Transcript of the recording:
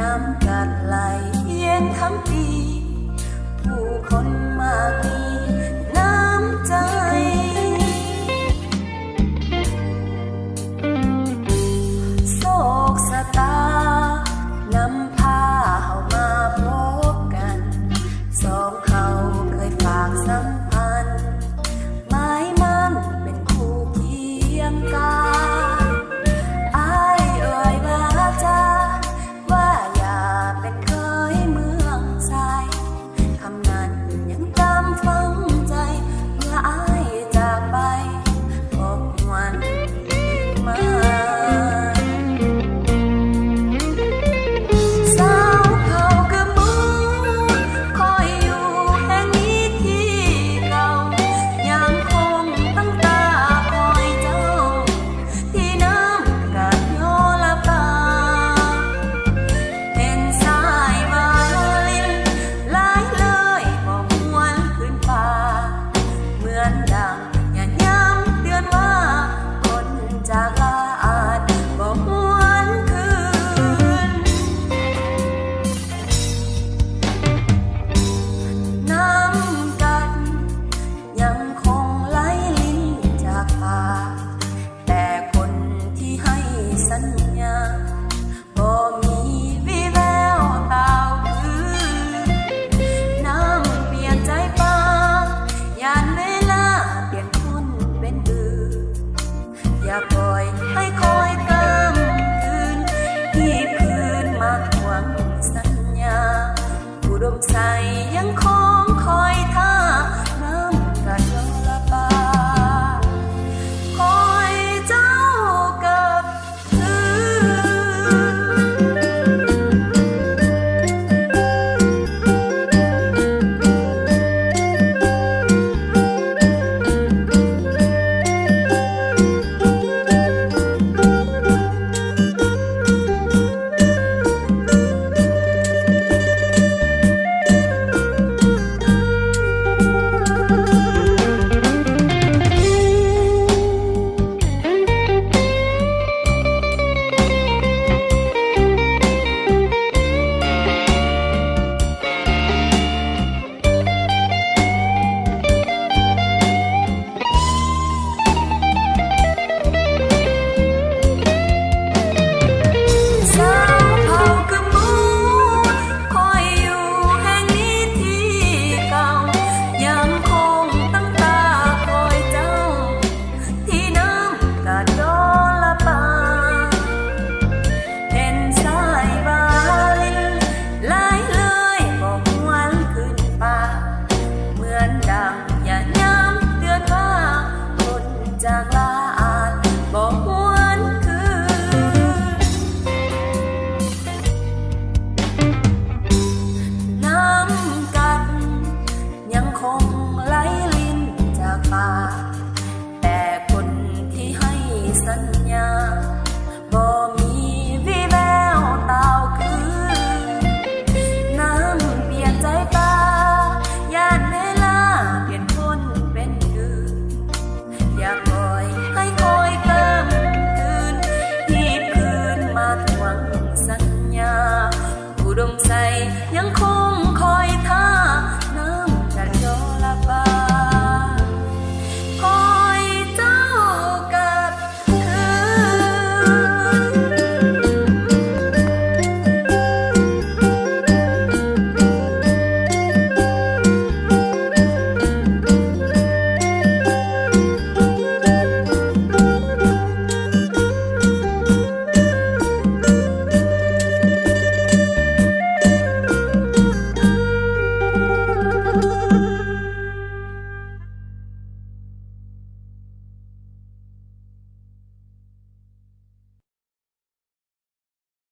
น้ำกัดไหลเยียนทั้งปี ผู้คนมากมี อย่าปล่อยให้ค